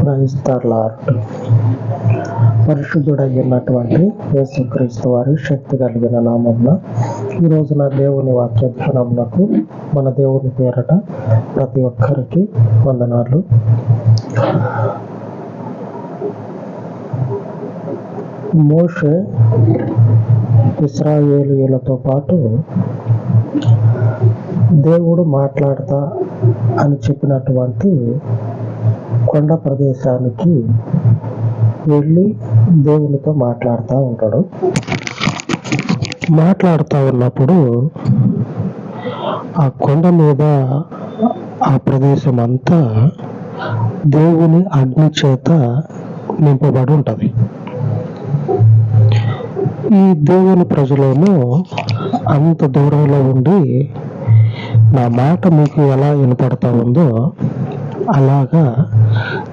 క్రైస్తలార్ట్ పరిశుద్ధుడయ్యున్నటువంటి యేసుక్రీస్తు వారి శక్తి కలిగిన నామంలో ఈ రోజున దేవుని వాక్యధ్యానమునకు మన దేవుని పేరట ప్రతి ఒక్కరికి వందనాలు. మోషే ఇస్రాయేలీలతో పాటు దేవుడు మాట్లాడతా అని చెప్పినటువంటి కొండ ప్రదేశానికి వెళ్ళి దేవునితో మాట్లాడుతూ ఉంటాడు. మాట్లాడుతూ ఉన్నప్పుడు ఆ కొండ మీద ఆ ప్రదేశం అంతా దేవుని అగ్ని చేత నింపబడి ఉంటుంది. ఈ దేవుని ప్రజలేమో అంత దూరంలో ఉండి నా మాట మీకు ఎలా వినపడతా ఉందో అలాగా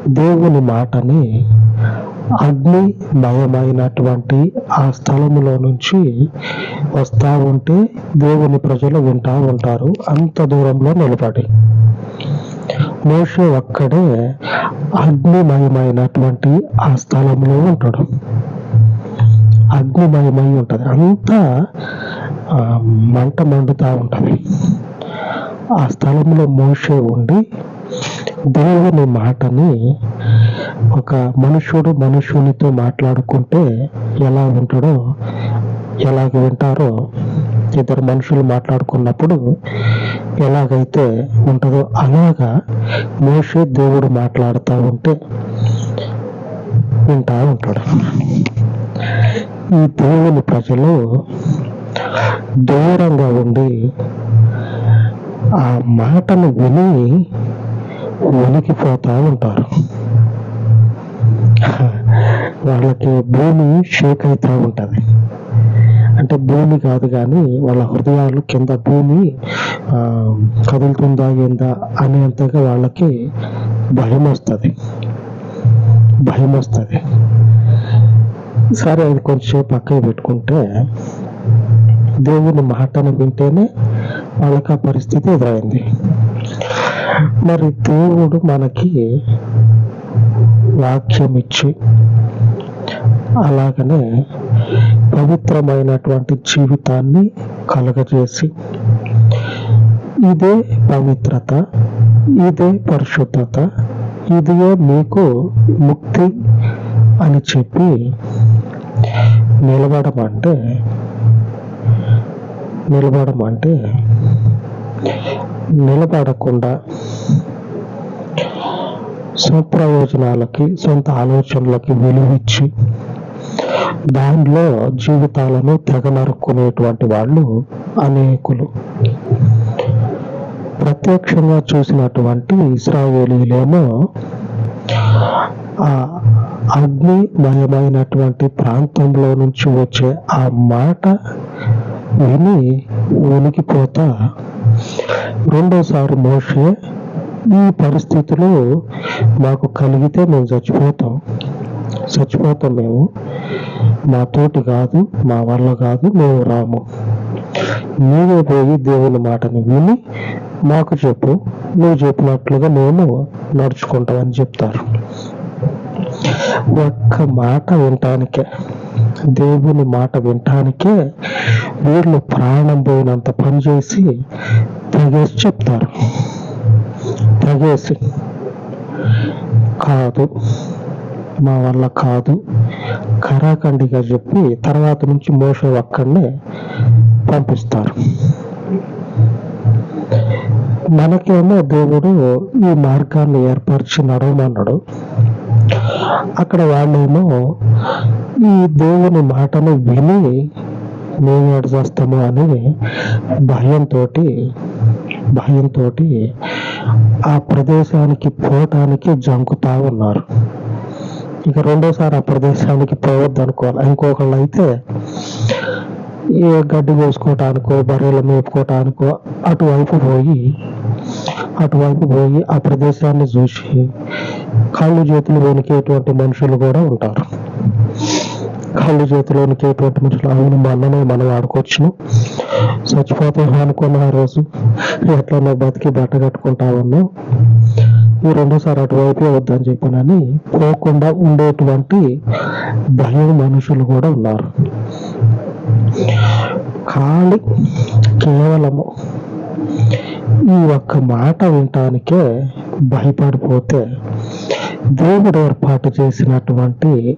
దేవుని మాటని అగ్ని మయమైనటువంటి ఆ స్థలములో నుంచి వస్తా ఉంటే దేవుని ప్రజలు వింటా ఉంటారు. అంత దూరంలో నిలబడి. మోషే ఒక్కడే అగ్నిమయమైనటువంటి ఆ స్థలంలో ఉంటాడు. అగ్నిమయమై ఉంటుంది. అంతా మంట మండుతూ ఉంటుంది. ఆ స్థలంలో మోషే ఉండి దేవుని మాటని ఒక మనుషుడు మనుషునితో మాట్లాడుకుంటే ఎలా ఉంటాడో ఎలాగ వింటారో ఇద్దరు మనుషులు మాట్లాడుకున్నప్పుడు ఎలాగైతే ఉంటుందో అలాగా మోషే దేవుడు మాట్లాడుతూ ఉంటే వింటా ఉంటాడు. ఈ దేవుని ప్రజలు దూరంగా ఉండి ఆ మాటను విని వణికిపోతూ ఉంటారు వాళ్ళకి భూమి షేక్ అవుతూ ఉంటుంది అంటే భూమి కాదు కానీ వాళ్ళ హృదయాలు కింద భూమి ఆ, కదులుతుందా ఏందా అనేంతగా వాళ్ళకి భయం వస్తుంది భయం వస్తుంది సరే అది కొంచెం పక్కకి పెట్టుకుంటే దేవుని మాటను వింటేనే వాళ్ళకి ఆ పరిస్థితి ఎదురైంది. మరి దేవుడు మనకి వాక్యం ఇచ్చి అలాగనే పవిత్రమైనటువంటి జీవితాన్ని కలగజేసి ఇదే పవిత్రత ఇదే పరిశుద్ధత ఇదే మీకు ముక్తి అని చెప్పి నిలబడమంటే నిలబడమంటే నిలబడకుండా స్వప్రయోజనాలకి సొంత ఆలోచనలకి విలువిచ్చి దానిలో జీవితాలను తెగ నరుక్కునేటువంటి వాళ్ళు అనేకులు. ప్రత్యక్షంగా చూసినటువంటి ఇస్రాయేలీలేమో ఆ అగ్నిమయమైనటువంటి ప్రాంతంలో నుంచి వచ్చే ఆ మాట విని ఉనికిపోతా రెండోసారి మోషే ఈ పరిస్థితులు మాకు కలిగితే మేము చచ్చిపోతాం. చచ్చిపోతాం మేము. మా తోటి కాదు మా వల్ల కాదు మేము రాము. నీవే పోయి దేవుని మాటను విని మాకు చెప్పు. నువ్వు చెప్పినట్లుగా మేము నడుచుకుంటామని చెప్తారు. ఒక్క మాట వినటానికే దేవుని మాట వినటానికే వీళ్ళు ప్రాణం పోయినంత పని చేసి తెగేసి చెప్తారు. తెగేసి కాదు మా వల్ల కాదు. కరాఖండిగా చెప్పి తర్వాత నుంచి మోస అక్కడనే పంపిస్తారు. మనకేమో దేవుడు ఈ మార్గాన్ని ఏర్పరిచి నడవమన్నాడు అక్కడ వాళ్ళేమో ఈ దేవుని మాటను విని మేము ఎటు చేస్తాము అని భయంతో భయంతో ఆ ప్రదేశానికి పోవటానికి జంకుతా ఉన్నారు. ఇక రెండోసారి ఆ ప్రదేశానికి పోవద్దు అనుకోవాలి ఇంకొకళ్ళు అయితే ఏ గడ్డి కోసుకోవటానికో బర్రెలు మేపుకోవటానికో అటువైపు పోయి అటువైపు పోయి ఆ ప్రదేశాన్ని చూసి కాళ్ళు చేతులు వణికేటువంటి మనుషులు కూడా ఉంటారు. కళ్ళు చేతిలోనికి ఎటువంటి మనుషులు అవును మననే మనం ఆడుకోవచ్చును. చచ్చిపోతే అనుకున్న ఆ రోజు ఎట్లనో బతికి బట్ట కట్టుకుంటా ఉన్నాం ఈ రెండోసారి అటువైపే వద్దని చెప్పానని పోకుండా ఉండేటువంటి భయం మనుషులు కూడా ఉన్నారు. ఖాళీ కేవలము ఈ ఒక్క మాట వినటానికే భయపడిపోతే దేవుడు ఏర్పాటు చేసినటువంటి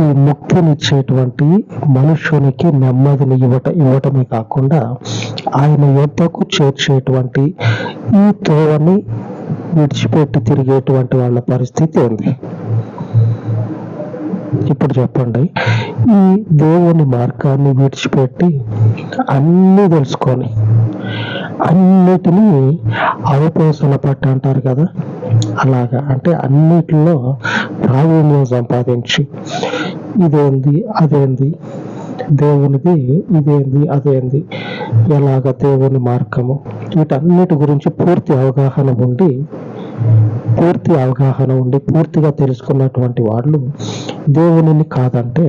ఈ ముక్తినిచ్చేటువంటి మనుష్యునికి నెమ్మదిని ఇవ్వట ఇవ్వటమే కాకుండా ఆయన యొద్దకు చేర్చేటువంటి ఈ తోవని విడిచిపెట్టి తిరిగేటువంటి వాళ్ళ పరిస్థితి ఉంది. ఇప్పుడు చెప్పండి. ఈ దేవుని మార్గాన్ని విడిచిపెట్టి అన్నీ తెలుసుకొని అన్నిటినీ అవపోసన పట్టు అంటారు కదా? అలాగా. అంటే అన్నిటిలో ప్రావీణ్యం సంపాదించి ఇదేంది అదేంది దేవునిది ఇదేంది అదేంది ఎలాగ దేవుని మార్గము వీటన్నిటి గురించి పూర్తి అవగాహన ఉండి పూర్తి అవగాహన ఉండి పూర్తిగా తెలుసుకున్నటువంటి వాళ్ళు దేవునిని కాదంటే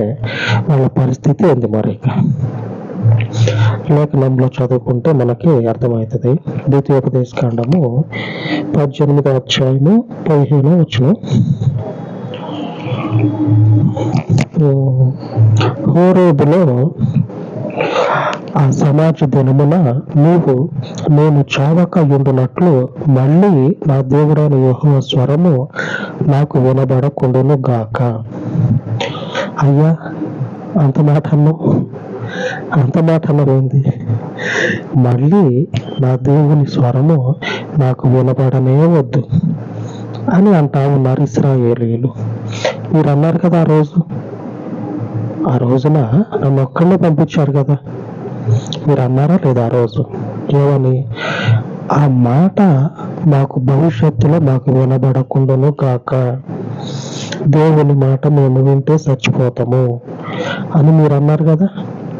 వాళ్ళ పరిస్థితి ఏంది మరి? లేఖనంలో చదువుకుంటే మనకి అర్థమవుతుంది. ద్వితీయోపదేశ కాండము పద్దెనిమిదో అధ్యాయము పదిహేను వచ్చిన హోరేబులో ఆ సమాజ దినమున నీవు నేను చావక ఉండునట్లు మళ్ళీ నా దేవుడైన యెహోవ స్వరము నాకు వినబడకుండును గాక. అయ్యా అంత మాట అన్నావు? అంత మాట అన్నమైంది మళ్ళీ నా దేవుని స్వరము నాకు వినపడనే వద్దు అని అంటా ఉన్నారు ఇస్రాయేలీలు మీరు అన్నారు కదా ఆ రోజు? ఆ రోజున నన్ను ఒక్కళ్ళే పంపించారు కదా. మీరు అన్నారా లేదా ఆ రోజు? ఏమని? ఆ మాట మాకు భవిష్యత్తులో మాకు వినబడకుండాను కాక దేవుని మాట మేము వింటే చచ్చిపోతాము అని మీరు అన్నారు కదా?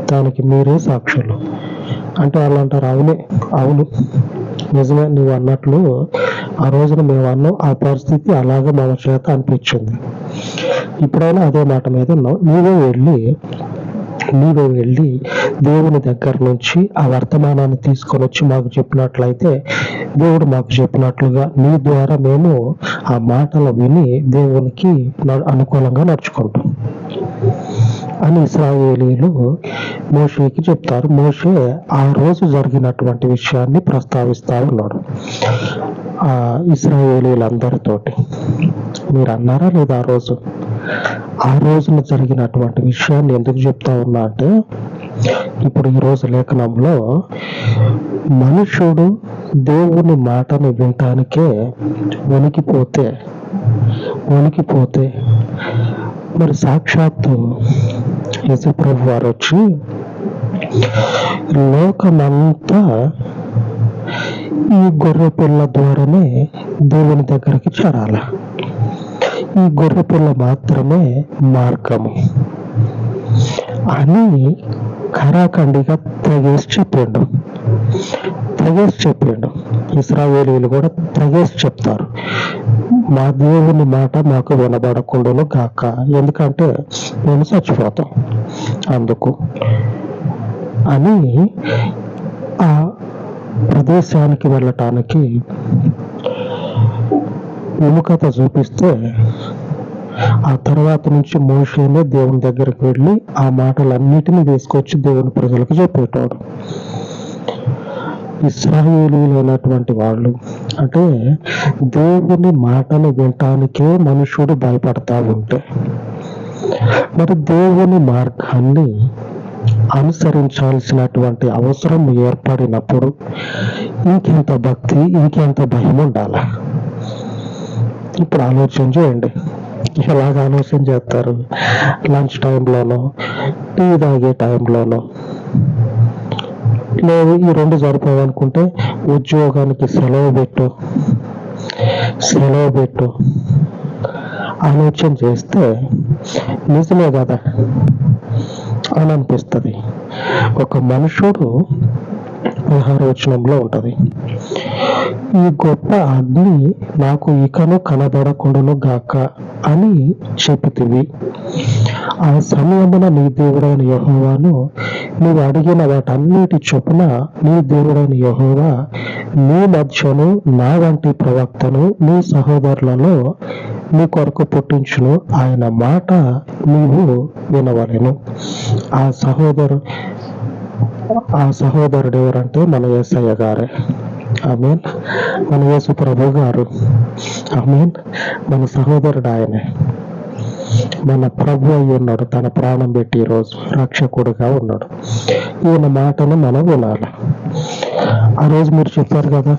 దానికి మీరే సాక్షులు. అంటే వాళ్ళు అంటారు అవునే. అవును నిజమే నువ్వు అన్నట్లు ఆ రోజున మేము అన్నాం ఆ పరిస్థితి అలాగే మన చేత అనిపించింది. ఇప్పుడైనా అదే మాట మీద ఉన్నాం నీవే వెళ్ళి నీవే వెళ్ళి దేవుని దగ్గర నుంచి ఆ వర్తమానాన్ని తీసుకొని వచ్చి మాకు చెప్పినట్లయితే దేవుడు మాకు చెప్పినట్లుగా నీ ద్వారా మేము ఆ మాటలు విని దేవునికి అనుకూలంగా నడుచుకుంటాం. అని ఇస్రాయేలీలు మోషేకి చెప్తారు. మోషే ఆ రోజు జరిగినటువంటి విషయాన్ని ప్రస్తావిస్తా ఉన్నాడు ఆ ఇస్రాయేలీలందరితోటి. మీరు అన్నారా లేదా ఆ రోజు? ఆ రోజున జరిగినటువంటి విషయాన్ని ఎందుకు చెప్తా ఉన్నా అంటే ఇప్పుడు ఈ రోజు లేఖనంలో మనుషుడు దేవుని మాటని వినటానికే వణికిపోతే వణికిపోతే మరి సాక్షాత్తు యశుప్రభు వారు వచ్చి లోకమంతా ఈ గొర్రె పిల్ల ద్వారానే దేవుని దగ్గరికి చేరాల. ఈ గొర్రె పిల్ల మాత్రమే మార్గము. అని ఖరాఖండిగా తెగేసి చెప్పిండు. తెగేసి చెప్పిండు. ఇస్రావేలీలు కూడా తెగేసి చెప్తారు. మా దేవుని మాట మాకు వినబడకుండాను గాక. ఎందుకంటే మేము చచ్చిపోతాం అందుకు. అని ఆ ప్రదేశానికి వెళ్ళటానికి విముఖత చూపిస్తే ఆ తర్వాత నుంచి మోషేనే దేవుని దగ్గరికి వెళ్ళి ఆ మాటలన్నిటినీ తీసుకొచ్చి దేవుని ప్రజలకు చెప్పేటోడు. ఇస్రాయేలీలైనటువంటి వాళ్ళు. అంటే దేవుని మాటలు వినటానికే మనుషుడు భయపడతా ఉంటే. మరి దేవుని మార్గాన్ని అనుసరించాల్సినటువంటి అవసరం ఏర్పడినప్పుడు ఇంకెంత భక్తి ఇంకెంత భయం ఉండాలి? ఇప్పుడు ఆలోచన చేయండి. ఎలాగ ఆలోచన చేస్తారు? లంచ్ టైంలోనో టీ తాగే టైంలోనో లేదు ఈ రెండు సరిపోవనుకుంటే ఉద్యోగానికి సెలవు పెట్టు. సెలవు పెట్టు. ఆలోచన చేస్తే నిజమే కదా అని అనిపిస్తుంది. ఒక మనుషుడు విహారవచనంలో ఉంటుంది. ఈ గొప్ప అగ్ని నాకు ఇకను కనబడకుండాను గాక అని చెబుతివి ఆ సమయమున నీ దేవుడైన యహోవాను నీవు అడిగిన వాటన్నిటి చొప్పున నీ దేవుడైన యహోవా నీ మధ్యను నా వంటి ప్రవక్తను నీ సహోదరులలో నీ కొరకు పుట్టించును. ఆయన మాట నీవు వినవలను. ఆ సహోదరు ఆ సహోదరుడు ఎవరంటే మన యేసయ్య గారే. ఆమెన్. మన యేసు ప్రభు గారు. ఆమెన్. మన సహోదరుడు ఆయనే. మన ప్రభు అయి ఉన్నాడు. తన ప్రాణం పెట్టి ఈరోజు రక్షకుడుగా ఉన్నాడు. ఈయన మాటను మనం వినాలి. ఆ రోజు మీరు చెప్పారు కదా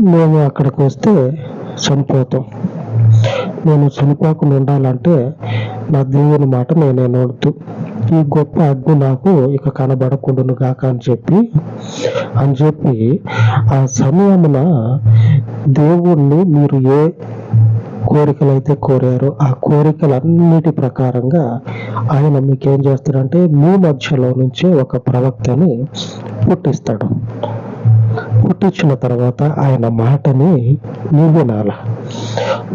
మేము అక్కడికి వస్తే చనిపోతాం. నేను చనిపోకుండా ఉండాలంటే నా దేవుని మాట నేనే నోడుతూ ఈ గొప్ప అగ్ని నాకు ఇక కనబడకుండును గాక అని చెప్పి అని చెప్పి ఆ సమయమున దేవుణ్ణి మీరు ఏ కోరికలు అయితే కోరారో ఆ కోరికలన్నిటి ప్రకారంగా ఆయన మీకేం చేస్తాడంటే మీ మధ్యలో నుంచే ఒక ప్రవక్తని పుట్టిస్తాడు. పుట్టించిన తర్వాత ఆయన మాటని నీ వినాల?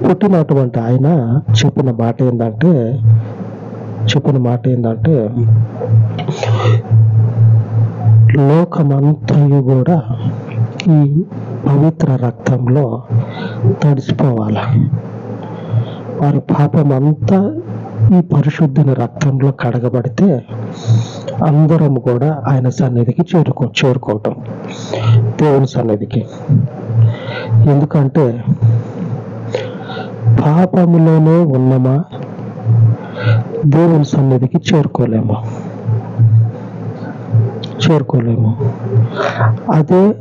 పుట్టినటువంటి ఆయన చెప్పిన మాట ఏంటంటే చెప్పిన మాట ఏంటంటే లోకమంతయు కూడా ఈ పవిత్ర రక్తంలో తడిసిపోవాలి? వారి పాపం అంతా ఈ పరిశుద్ధుని రక్తంలో కడగబడితే అందరం కూడా ఆయన సన్నిధికి చేరుకో చేరుకోవటం. దేవుని సన్నిధికి. ఎందుకంటే పాపములోనే ఉన్నమా? దేవుని సన్నిధికి చేరుకోలేము? చేరుకోలేము. అదే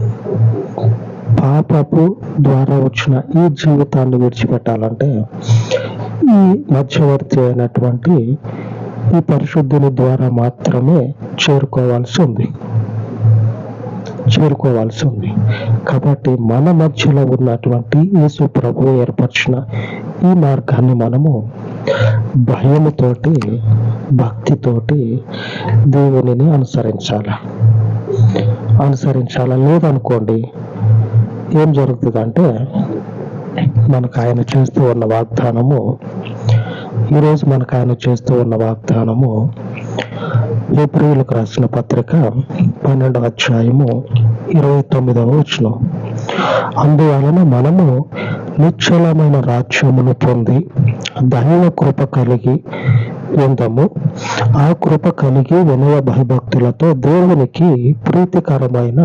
పాపపు ద్వారా వచ్చిన ఈ జీవితాన్ని విడిచిపెట్టాలంటే ఈ మధ్యవర్తి అయినటువంటి ఈ పరిశుద్ధుని ద్వారా మాత్రమే చేరుకోవాల్సి ఉంది. చేరుకోవాల్సి ఉంది. కాబట్టి మన మధ్యలో ఉన్నటువంటి యేసు ప్రభు ఏర్పరిచిన ఈ మార్గాన్ని మనము భయముతోటి భక్తితోటి దేవునిని అనుసరించాలి. అనుసరించాలా? లేదనుకోండి ఏం జరుగుతుంది అంటే మనకు ఆయన చేస్తూ ఉన్న వాగ్దానము ఈరోజు మనకు ఆయన చేస్తూ ఉన్న వాగ్దానము ఏప్రిల్కు రాసిన పత్రిక పన్నెండవ అధ్యాయము ఇరవై తొమ్మిదవ వచ్చిన అందువలన మనము నిశ్చలమైన రాజ్యమును పొంది దైవ కృప కలిగి పొందము ఆ కృప కలిగి వినయ భయభక్తులతో దేవునికి ప్రీతికరమైన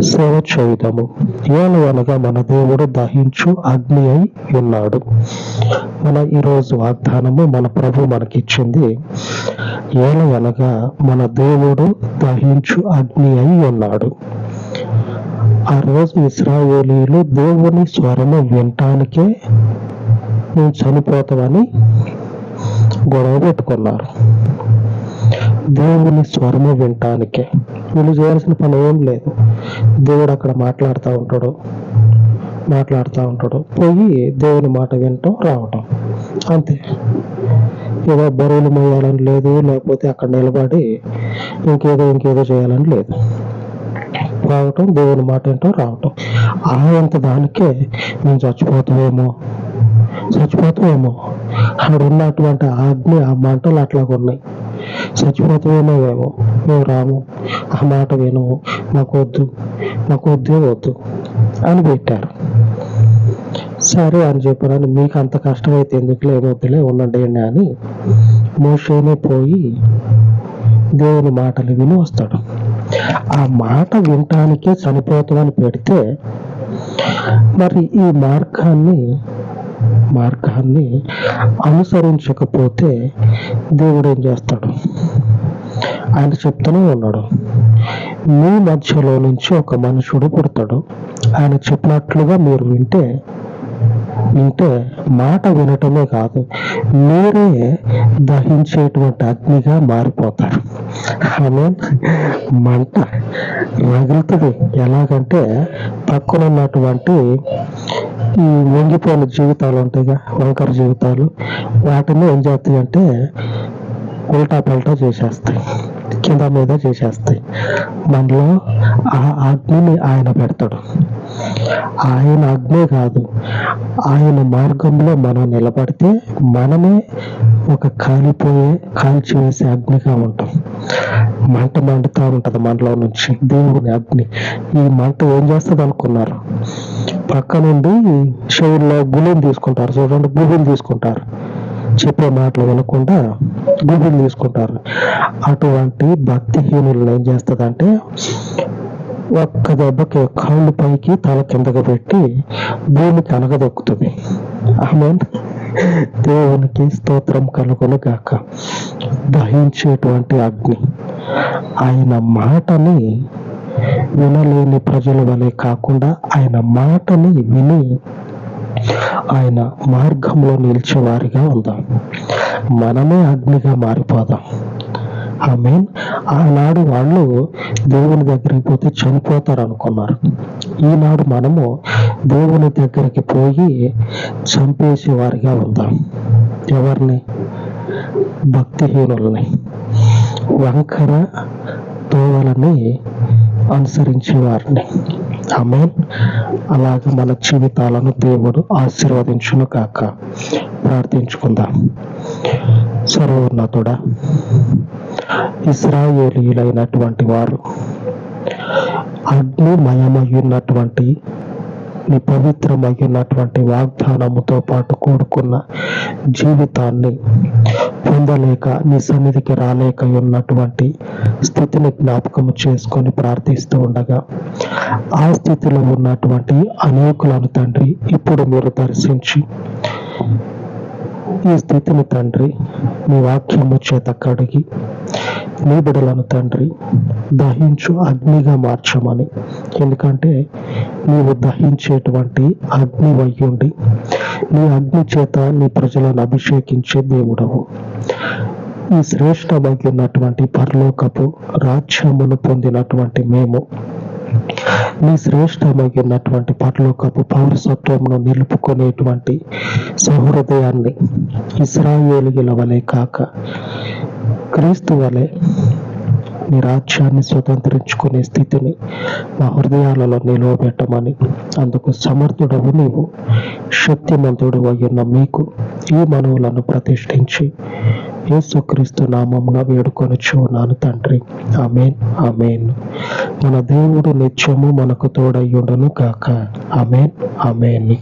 సేవ చేయుదము. ఏలవనగా మన దేవుడు దహించు అగ్ని అయి ఉన్నాడు. మన ఈరోజు వాగ్దానము మన ప్రభు మనకిచ్చింది ఏలవనగా మన దేవుడు దహించు అగ్ని అయి ఉన్నాడు. ఆ రోజు ఇస్రాయేలీలు దేవుని స్వరము వినటానికే మేము చనిపోతామని గొడవ పెట్టుకున్నారు. దేవుని స్వరము వినటానికే. వీళ్ళు చేయాల్సిన పని ఏం లేదు. దేవుడు అక్కడ మాట్లాడుతూ ఉంటాడు. మాట్లాడుతూ ఉంటాడు. పోయి దేవుని మాట వినటం రావటం. అంతే. ఏదో బరువులు మోయాలని లేదు లేకపోతే అక్కడ నిలబడి ఇంకేదో ఇంకేదో చేయాలని లేదు. రావటం దేవుని మాట వింటాం రావటం. ఆ అంత దానికే మేము చచ్చిపోతామేమో. చచ్చిపోతామేమో. అక్కడ ఉన్నటువంటి ఆ ఆ మంటలు అట్లాగ ఉన్నాయి. చచ్చిపోతామేమో ఏమో మేము రాము. ఆ మాట వినము. మాకు వద్దు. మాకు వద్దే వద్దు అని పెట్టారు. సరే అని చెప్పారని మీకు అంత కష్టమైతే ఎందుకులే? ఏమొద్దులే ఉండండి అని మోషేనే పోయి దేవుని మాటలు విని వస్తాడు. ఆ మాట వినటానికే చనిపోతామని పెడితే మరి ఈ మార్గాన్ని మార్గాన్ని అనుసరించకపోతే దేవుడు ఏం చేస్తాడు? ఆయన చెప్తూనే ఉన్నాడు. మీ మధ్యలో నుంచి ఒక మనుషుడు పుడతాడు. ఆయన చెప్పినట్లుగా మీరు వింటే వింటే మాట వినటమే కాదు మీరే దహించేటువంటి అగ్నిగా మారిపోతారు. ఆమె మంట రగులుతుంది. ఎలాగంటే పక్కన ఉన్నటువంటి ఈ వంగిపోయిన జీవితాలు ఉంటాయిగా వంకర జీవితాలు. వాటిని ఏం చేస్తాయి అంటే ఉల్టా పల్టా చేసేస్తాయి కింద మీద చేసేస్తాయి. మనలో ఆ అగ్నిని ఆయన పెడతాడు. ఆయన అగ్నే కాదు ఆయన మార్గంలో మనం నిలబడితే మనమే ఒక కాలిపోయే కాల్చివేసే అగ్నిగా ఉంటాం. మంట మండుతూ ఉంటది మనలో నుంచి దేవుని అగ్ని. ఈ మంట ఏం చేస్తుంది అనుకున్నారు పక్క నుండి చెవుల్లో గుళిని తీసుకుంటారు. చూడండి గుబులు తీసుకుంటారు. చెప్పే మాటలు వినకుండా గుబులు తీసుకుంటారు. అటువంటి భక్తిహీనులను ఏం చేస్తుందంటే ఒక్క దెబ్బకి కాళ్ళు పైకి తల కిందకు పెట్టి భూమికి అనగదొక్కుతుంది. ఆమె దేవునికి స్తోత్రం కలుగును గాక. దహించేటువంటి అగ్ని. ఆయన మాటని వినలేని ప్రజల వలె కాకుండా ఆయన మాటని విని ఆయన మార్గంలో నిలిచేవారిగా ఉందాం. మనమే అగ్నిగా మారిపోదాం. ఆమె ఆనాడు వాళ్ళు దేవుని దగ్గరికి పోతే చనిపోతారు అనుకున్నారు ఈనాడు మనము దేవుని దగ్గరికి పోయి చంపేసే వారిగా ఉందాం. ఎవరిని? భక్తిహీనులని. వంకర తోవలని అనుసరించే వారిని ఆమె అలాగే మన జీవితాలను దేవుడు ఆశీర్వదించును కాక ప్రార్థించుకుందాం. సర్వోన్నతుడా ఇస్రాయేలీలైనటువంటి వారు అగ్నిమయమయ్యున్నటువంటి నీ పవిత్రమైనటువంటి వాగ్దానముతో పాటు కూడుకున్న జీవితాన్ని పొందలేక నీ సన్నిధికి రాలేక ఉన్నటువంటి స్థితిని జ్ఞాపకము చేసుకొని ప్రార్థిస్తూ ఉండగా ఆ స్థితిలో ఉన్నటువంటి అనేకులను తండ్రి ఇప్పుడు మీరు దర్శించి ఈ స్థితిని తండ్రి మీ వాక్యము చేత కడిగి నీ బిడలను తండ్రి దహించు అగ్నిగా మార్చమని. ఎందుకంటే నీవు దహించేటువంటి అగ్ని వయ్యుండి నీ అగ్ని చేత నీ ప్రజలను అభిషేకించే దేవుడవు. ఈ శ్రేష్టమైనటువంటి పరలోకపు రాజ్యమును పొందినటువంటి మేము నీ శ్రేష్టమైనటువంటి పరలోకపు పౌరసత్వమును నిలుపుకునేటువంటి సహృదయాన్ని ఇస్రాయేలుల వలె కాక క్రీస్తు వలె నీ రాజ్యాన్ని స్వతంత్రించుకునే స్థితిని మా హృదయాలలో నిలువబెట్టమని అందుకు సమర్థుడవు నీవు. శక్తిమంతుడు అయ్యున్న మీకు ఈ మనవులను ప్రతిష్ఠించి యేసుక్రీస్తు నామంగా వేడుకొని ఉన్నాను తండ్రి. Amen amen. మన దేవుడు నిత్యము మనకు తోడయ్యుండను కాక ఆమెన్ ఆమెన్.